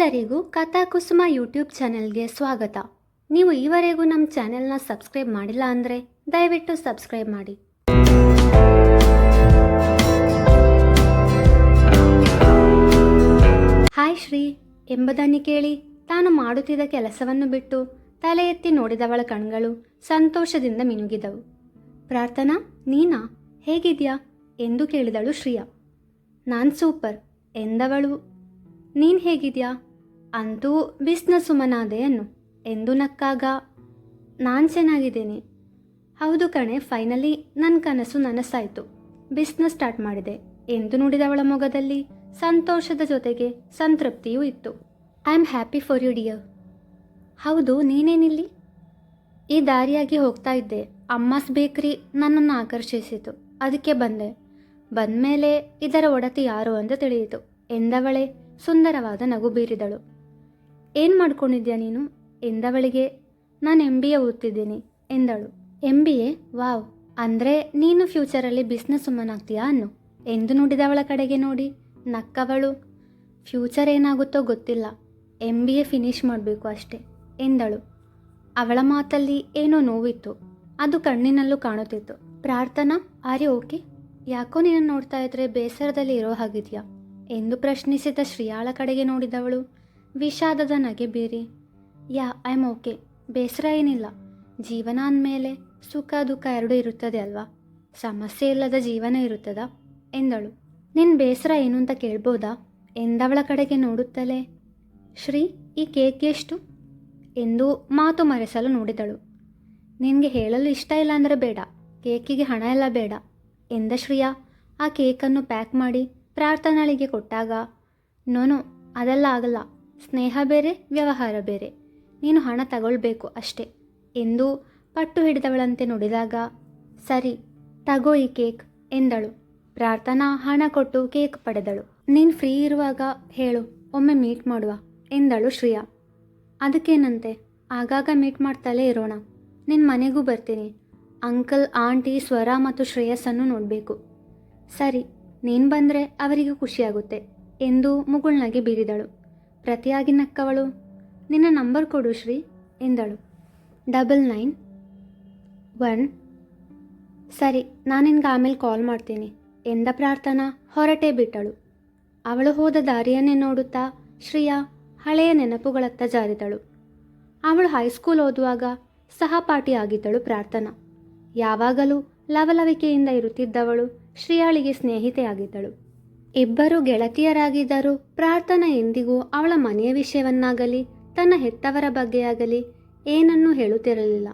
ಎಲ್ಲರಿಗೂ ಕಥಾಕುಸುಮ ಯೂಟ್ಯೂಬ್ ಚಾನೆಲ್ಗೆ ಸ್ವಾಗತ. ನೀವು ಈವರೆಗೂ ನಮ್ಮ ಚಾನೆಲ್ನ ಸಬ್ಸ್ಕ್ರೈಬ್ ಮಾಡಿಲ್ಲ ಅಂದರೆ ದಯವಿಟ್ಟು ಸಬ್ಸ್ಕ್ರೈಬ್ ಮಾಡಿ. ಹಾಯ್ ಶ್ರೀ, ಎಂಬುದನ್ನು ಕೇಳಿ ತಾನು ಮಾಡುತ್ತಿದ್ದ ಕೆಲಸವನ್ನು ಬಿಟ್ಟು ತಲೆ ಎತ್ತಿ ನೋಡಿದವಳ ಕಣ್ಗಳು ಸಂತೋಷದಿಂದ ಮಿನುಗಿದವು. ಪ್ರಾರ್ಥನಾ, ನೀನಾ, ಹೇಗಿದ್ಯಾ? ಎಂದು ಕೇಳಿದಳು ಶ್ರೀಯಾ. ನಾನು ಸೂಪರ್, ಎಂದವಳು. ನೀನು ಹೇಗಿದ್ಯಾ? ಅಂತೂ ಬಿಸ್ನ ಸುಮನಾದೆ ಅನ್ನು. ಎಂದು ನಕ್ಕಾಗ, ನಾನು ಚೆನ್ನಾಗಿದ್ದೀನಿ. ಹೌದು ಕಣೆ, ಫೈನಲಿ ನನ್ನ ಕನಸು ನನಸಾಯಿತು. ಬಿಸ್ನೆಸ್ ಸ್ಟಾರ್ಟ್ ಮಾಡಿದೆ. ಎಂದು ನುಡಿದವಳ ಮೊಗದಲ್ಲಿ ಸಂತೋಷದ ಜೊತೆಗೆ ಸಂತೃಪ್ತಿಯೂ ಇತ್ತು. I am happy for you dear. ಹೌದು, ನೀನೇನಿಲ್ಲಿ? ಈ ದಾರಿಯಾಗಿ ಹೋಗ್ತಾ ಇದ್ದೆ. ಅಮ್ಮಸ್ ಬೇಕ್ರಿ ನನ್ನನ್ನು ಆಕರ್ಷಿಸಿತು. ಅದಕ್ಕೆ ಬಂದೆ. ಬಂದಮೇಲೆ ಇದರ ಒಡತಿ ಯಾರು ಅಂತ ತಿಳಿಯಿತು. ಎಂದವಳೆ ಸುಂದರವಾದ ನಗು ಬೀರಿದಳು. ಏನು ಮಾಡ್ಕೊಂಡಿದ್ಯಾ ನೀನು? ಎಂದವಳಿಗೆ, ನಾನು ಎಂ ಬಿ ಎ ಓದ್ತಿದ್ದೀನಿ, ಎಂದಳು. M B A wow. ಅಂದರೆ ನೀನು ಫ್ಯೂಚರಲ್ಲಿ ಬಿಸ್ನೆಸ್ ಉಮನ್ ಆಗ್ತೀಯಾ ಅನ್ನು? ಎಂದು ನೋಡಿದವಳ ಕಡೆಗೆ ನೋಡಿ. ನಕ್ಕವಳು, ಫ್ಯೂಚರ್ ಏನಾಗುತ್ತೋ ಗೊತ್ತಿಲ್ಲ. ಎಂ ಬಿ ಎ ಫಿನಿಶ್ ಮಾಡಬೇಕು ಅಷ್ಟೇ, ಎಂದಳು. ಅವಳ ಮಾತಲ್ಲಿ ಏನೋ ನೋವಿತ್ತು. ಅದು ಕಣ್ಣಿನಲ್ಲೂ ಕಾಣುತ್ತಿತ್ತು. ಪ್ರಾರ್ಥನಾ? ಆರಿ ಓಕೆ. ಯಾಕೋ ನೀನು ನೋಡ್ತಾ ಇದ್ರೆ ಬೇಸರದಲ್ಲಿ ಇರೋ ಹಾಗಿದ್ಯಾ? ಎಂದು ಪ್ರಶ್ನಿಸಿದ ಶ್ರೀಯಾಳ ಕಡೆಗೆ ನೋಡಿದವಳು. ವಿಷಾದದ ನಗೆ ಬೀರಿ. Yeah, I am okay. ಬೇಸರ ಏನಿಲ್ಲ. ಜೀವನ ಅಂದಮೇಲೆ ಸುಖ, ದುಃಖ ಎರಡೂ ಇರುತ್ತದೆ ಅಲ್ವಾ? ಸಮಸ್ಯೆ ಇಲ್ಲದ ಜೀವನ ಇರುತ್ತದಾ? ಎಂದಳು. ನಿನ್ನ ಬೇಸರ ಏನು ಅಂತ ಕೇಳ್ಬೋದಾ? ಎಂದವಳ ಕಡೆಗೆ ನೋಡುತ್ತಲೇ? ಶ್ರೀ, ಈ ಕೇಕ್ ಎಷ್ಟು? ಎಂದು ಮಾತು ಮರೆಸಲು ನೋಡಿದಳು. ನಿನಗೆ ಹೇಳಲು ಇಷ್ಟ ಇಲ್ಲ ಅಂದರೆ ಬೇಡ. ಕೇಕಿಗೆ ಹಣ ಎಲ್ಲ ಬೇಡ. ಎಂದ ಶ್ರೀಯಾ, ಆ ಕೇಕನ್ನು ಪ್ಯಾಕ್ ಮಾಡಿ ಪ್ರಾರ್ಥನಾಳಿಗೆ ಕೊಟ್ಟಾಗ ನೋನು ಅದೆಲ್ಲ ಆಗಲ್ಲ. ಸ್ನೇಹ ಬೇರೆ, ವ್ಯವಹಾರ ಬೇರೆ. ನೀನು ಹಣ ತಗೊಳ್ಬೇಕು ಅಷ್ಟೆ. ಎಂದು ಪಟ್ಟು ಹಿಡಿದವಳಂತೆ ನುಡಿದಾಗ, ಸರಿ, ತಗೋ ಈ ಕೇಕ್ ಎಂದಳು. ಪ್ರಾರ್ಥನಾ ಹಣ ಕೊಟ್ಟು ಕೇಕ್ ಪಡೆದಳು. ನೀನು ಫ್ರೀ ಇರುವಾಗ ಹೇಳು, ಒಮ್ಮೆ ಮೀಟ್ ಮಾಡುವ ಎಂದಳು ಶ್ರೇಯಾ. ಅದಕ್ಕೇನಂತೆ? ಆಗಾಗ ಮೀಟ್ ಮಾಡ್ತಲೇ ಇರೋಣ. ನಿನ್ನ ಮನೆಗೂ ಬರ್ತೀನಿ. ಅಂಕಲ್, ಆಂಟಿ, ಸ್ವರ ಮತ್ತು ಶ್ರೇಯಸ್ಸನ್ನು ನೋಡಬೇಕು. ಸರಿ, ನೀನು ಬಂದರೆ ಅವರಿಗೂ ಖುಷಿಯಾಗುತ್ತೆ ಎಂದು ಮುಗುಳ್ನಗೆ ಬೀರಿದಳು. ಪ್ರತಿಯಾಗಿ ನಕ್ಕವಳು. ನಿನ್ನ ನಂಬರ್ ಕೊಡು ಶ್ರೀ, ಎಂದಳು. Double nine one. ಸರಿ, ನಾನು ನಿನ್ಗೆ ಆಮೇಲೆ ಕಾಲ್ ಮಾಡ್ತೀನಿ, ಎಂದ ಪ್ರಾರ್ಥನಾ ಹೊರಟೇ ಬಿಟ್ಟಳು. ಅವಳು ಹೋದ ದಾರಿಯನ್ನೇ ನೋಡುತ್ತಾ ಶ್ರೇಯಾ ಹಳೆಯ ನೆನಪುಗಳತ್ತ ಜಾರಿದಳು. ಅವಳು ಹೈಸ್ಕೂಲ್ ಓದುವಾಗ ಸಹಪಾಠಿಯಾಗಿದ್ದಳು ಪ್ರಾರ್ಥನಾ. ಯಾವಾಗಲೂ ಲವಲವಿಕೆಯಿಂದ ಇರುತ್ತಿದ್ದವಳು ಶ್ರೇಯಾಳಿಗೆ ಸ್ನೇಹಿತೆಯಾಗಿದ್ದಳು. ಇಬ್ಬರು ಗೆಳತಿಯರಾಗಿದ್ದರೂ ಪ್ರಾರ್ಥನಾ ಎಂದಿಗೂ ಅವಳ ಮನೆಯ ವಿಷಯವನ್ನಾಗಲಿ, ತನ್ನ ಹೆತ್ತವರ ಬಗ್ಗೆಯಾಗಲಿ ಏನನ್ನೂ ಹೇಳುತ್ತಿರಲಿಲ್ಲ.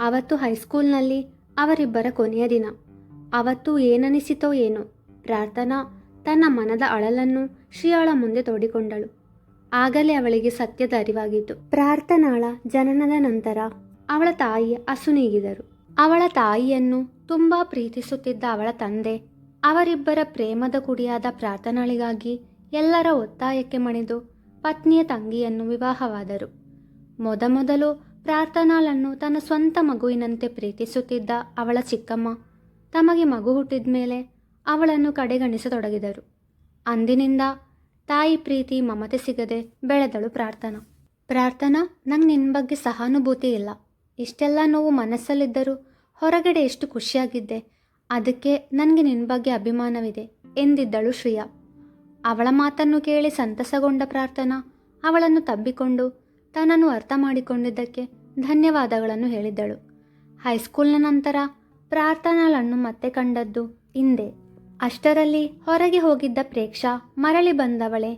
ಅವತ್ತು ಹೈಸ್ಕೂಲ್ನಲ್ಲಿ ಅವರಿಬ್ಬರ ಕೊನೆಯ ದಿನ. ಅವತ್ತು ಏನನಿಸಿತೋ ಏನೋ. ಪ್ರಾರ್ಥನಾ ತನ್ನ ಮನದ ಅಳಲನ್ನು ಶ್ರೀಯಾಳ ಮುಂದೆ ತೋಡಿಕೊಂಡಳು. ಆಗಲೇ ಅವಳಿಗೆ ಸತ್ಯದ ಅರಿವಾಗಿತ್ತು. ಪ್ರಾರ್ಥನಾಳ ಜನನದ ನಂತರ ಅವಳ ತಾಯಿ ಅಸುನೀಗಿದರು. ಅವಳ ತಾಯಿಯನ್ನು ತುಂಬಾ ಪ್ರೀತಿಸುತ್ತಿದ್ದ ಅವಳ ತಂದೆ ಅವರಿಬ್ಬರ ಪ್ರೇಮದ ಕುಡಿಯಾದ ಪ್ರಾರ್ಥನಾಳಿಗಾಗಿ ಎಲ್ಲರ ಒತ್ತಾಯಕ್ಕೆ ಮಣಿದು ಪತ್ನಿಯ ತಂಗಿಯನ್ನು ವಿವಾಹವಾದರು. ಮೊದಮೊದಲು ಪ್ರಾರ್ಥನಾಳನ್ನು ತನ್ನ ಸ್ವಂತ ಮಗುವಿನಂತೆ ಪ್ರೀತಿಸುತ್ತಿದ್ದ ಅವಳ ಚಿಕ್ಕಮ್ಮ ತಮಗೆ ಮಗು ಹುಟ್ಟಿದ ಮೇಲೆ ಅವಳನ್ನು ಕಡೆಗಣಿಸತೊಡಗಿದರು. ಅಂದಿನಿಂದ ತಾಯಿ ಪ್ರೀತಿ ಮಮತೆ ಸಿಗದೆ ಬೆಳೆದಳು ಪ್ರಾರ್ಥನಾ. ಪ್ರಾರ್ಥನಾ, ನಂಗೆ ನಿನ್ನ ಬಗ್ಗೆ ಸಹಾನುಭೂತಿ ಇಲ್ಲ. ಇಷ್ಟೆಲ್ಲ ನೋವು ಮನಸ್ಸಲ್ಲಿದ್ದರೂ ಹೊರಗಡೆ ಎಷ್ಟು ಖುಷಿಯಾಗಿದ್ದೆ. ಅದಕ್ಕೆ ನನಗೆ ನಿನ್ನ ಬಗ್ಗೆ ಅಭಿಮಾನವಿದೆ ಎಂದಿದ್ದಳು ಶ್ರಿಯಾ. ಅವಳ ಮಾತನ್ನು ಕೇಳಿ ಸಂತಸಗೊಂಡ ಪ್ರಾರ್ಥನಾ ಅವಳನ್ನು ತಬ್ಬಿಕೊಂಡು ತನ್ನನ್ನು ಅರ್ಥ ಮಾಡಿಕೊಂಡಿದ್ದಕ್ಕೆ ಧನ್ಯವಾದಗಳನ್ನು ಹೇಳಿದ್ದಳು. ಹೈಸ್ಕೂಲ್ನ ನಂತರ ಪ್ರಾರ್ಥನಾಳನ್ನು ಮತ್ತೆ ಕಂಡದ್ದು ಹಿಂದೆ. ಅಷ್ಟರಲ್ಲಿ ಹೊರಗೆ ಹೋಗಿದ್ದ ಪ್ರೇಕ್ಷಾ ಮರಳಿ ಬಂದವಳೆ,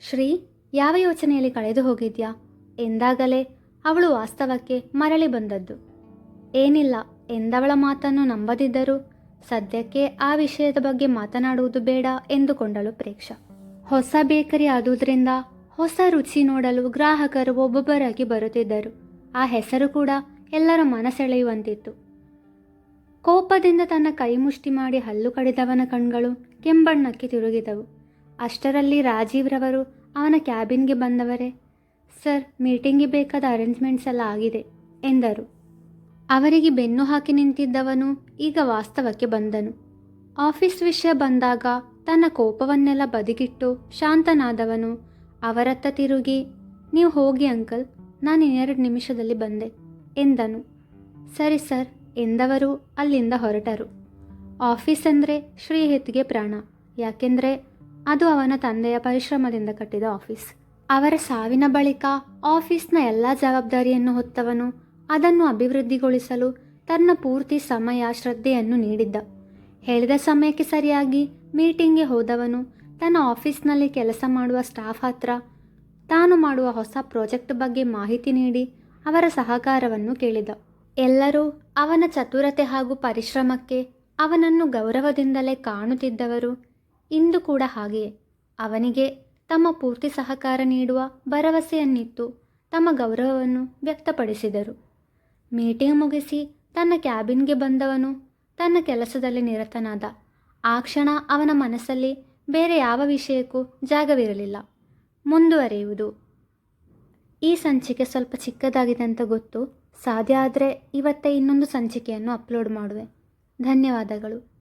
ಶ್ರೀ, ಯಾವ ಯೋಚನೆಯಲ್ಲಿ ಕಳೆದು ಹೋಗಿದ್ಯಾ? ಎಂದಾಗಲೇ ಅವಳು ವಾಸ್ತವಕ್ಕೆ ಮರಳಿ ಬಂದದ್ದು. ಏನಿಲ್ಲ, ಎಂದವಳ ಮಾತನ್ನು ನಂಬದಿದ್ದರೂ ಸದ್ಯಕ್ಕೆ ಆ ವಿಷಯದ ಬಗ್ಗೆ ಮಾತನಾಡುವುದು ಬೇಡ ಎಂದುಕೊಂಡಳು ಪ್ರೇಕ್ಷ. ಹೊಸ ಬೇಕರಿ ಆದುದರಿಂದ ಹೊಸ ರುಚಿ ನೋಡಲು ಗ್ರಾಹಕರು ಒಬ್ಬೊಬ್ಬರಾಗಿ ಬರುತ್ತಿದ್ದರು. ಆ ಹೆಸರು ಕೂಡ ಎಲ್ಲರ ಮನಸೆಳೆಯುವಂತಿತ್ತು. ಕೋಪದಿಂದ ತನ್ನ ಕೈ ಮುಷ್ಟಿ ಮಾಡಿ ಹಲ್ಲು ಕಡಿದವನ ಕಣ್ಗಳು ಕೆಂಬಣ್ಣಕ್ಕೆ ತಿರುಗಿದವು. ಅಷ್ಟರಲ್ಲಿ ರಾಜೀವ್ರವರು ಅವನ ಕ್ಯಾಬಿನ್ಗೆ ಬಂದವರೇ, ಸರ್, ಮೀಟಿಂಗ್ಗೆ ಬೇಕಾದ ಅರೇಂಜ್ಮೆಂಟ್ಸ್ ಎಲ್ಲ ಆಗಿದೆ, ಎಂದರು. ಅವರಿಗೆ ಬೆನ್ನು ಹಾಕಿ ನಿಂತಿದ್ದವನು ಈಗ ವಾಸ್ತವಕ್ಕೆ ಬಂದನು. ಆಫೀಸ್ ವಿಷಯ ಬಂದಾಗ ತನ್ನ ಕೋಪವನ್ನೆಲ್ಲ ಬದಿಗಿಟ್ಟು ಶಾಂತನಾದವನು. ಅವರತ್ತ ತಿರುಗಿ, ನೀವು ಹೋಗಿ ಅಂಕಲ್, ನಾನು ಇನ್ನೆರಡು ನಿಮಿಷದಲ್ಲಿ ಬಂದೆ, ಎಂದನು. ಸರಿ ಸರ್, ಎಂದವರು ಅಲ್ಲಿಂದ ಹೊರಟರು. ಆಫೀಸ್ ಅಂದರೆ ಶ್ರೀಹಿತ್ಗೆ ಪ್ರಾಣ. ಯಾಕೆಂದರೆ ಅದು ಅವನ ತಂದೆಯ ಪರಿಶ್ರಮದಿಂದ ಕಟ್ಟಿದ ಆಫೀಸ್. ಅವರ ಸಾವಿನ ಬಳಿಕ ಆಫೀಸ್ನ ಎಲ್ಲ ಜವಾಬ್ದಾರಿಯನ್ನು ಹೊತ್ತವನು ಅದನ್ನು ಅಭಿವೃದ್ಧಿಗೊಳಿಸಲು ತನ್ನ ಪೂರ್ತಿ ಸಮಯ ಶ್ರದ್ಧೆಯನ್ನು ನೀಡಿದ್ದ. ಹೇಳಿದ ಸಮಯಕ್ಕೆ ಸರಿಯಾಗಿ ಮೀಟಿಂಗ್ಗೆ ಹೋದವನು ತನ್ನ ಆಫೀಸ್ನಲ್ಲಿ ಕೆಲಸ ಮಾಡುವ ಸ್ಟಾಫ್ ಹತ್ರ ತಾನು ಮಾಡುವ ಹೊಸ ಪ್ರಾಜೆಕ್ಟ್ ಬಗ್ಗೆ ಮಾಹಿತಿ ನೀಡಿ ಅವರ ಸಹಕಾರವನ್ನು ಕೇಳಿದ. ಎಲ್ಲರೂ ಅವನ ಚತುರತೆ ಹಾಗೂ ಪರಿಶ್ರಮಕ್ಕೆ ಅವನನ್ನು ಗೌರವದಿಂದಲೇ ಕಾಣುತ್ತಿದ್ದವರು ಇಂದು ಕೂಡ ಹಾಗೆಯೇ. ಅವನಿಗೆ ತಮ್ಮ ಪೂರ್ತಿ ಸಹಕಾರ ನೀಡುವ ಭರವಸೆಯನ್ನಿತ್ತು ತಮ್ಮ ಗೌರವವನ್ನು ವ್ಯಕ್ತಪಡಿಸಿದರು. ಮೀಟಿಂಗ್ ಮುಗಿಸಿ ತನ್ನ ಕ್ಯಾಬಿನ್ಗೆ ಬಂದವನು ತನ್ನ ಕೆಲಸದಲ್ಲಿ ನಿರತನಾದ. ಆ ಕ್ಷಣ ಅವನ ಮನಸ್ಸಲ್ಲಿ ಬೇರೆ ಯಾವ ವಿಷಯಕ್ಕೂ ಜಾಗವಿರಲಿಲ್ಲ. ಮುಂದುವರಿಯುವುದು. ಈ ಸಂಚಿಕೆ ಸ್ವಲ್ಪ ಚಿಕ್ಕದಾಗಿದೆ ಅಂತ ಗೊತ್ತು. ಸಾಧ್ಯ ಆದರೆ ಇವತ್ತೇ ಇನ್ನೊಂದು ಸಂಚಿಕೆಯನ್ನು ಅಪ್ಲೋಡ್ ಮಾಡುವೆ. ಧನ್ಯವಾದಗಳು.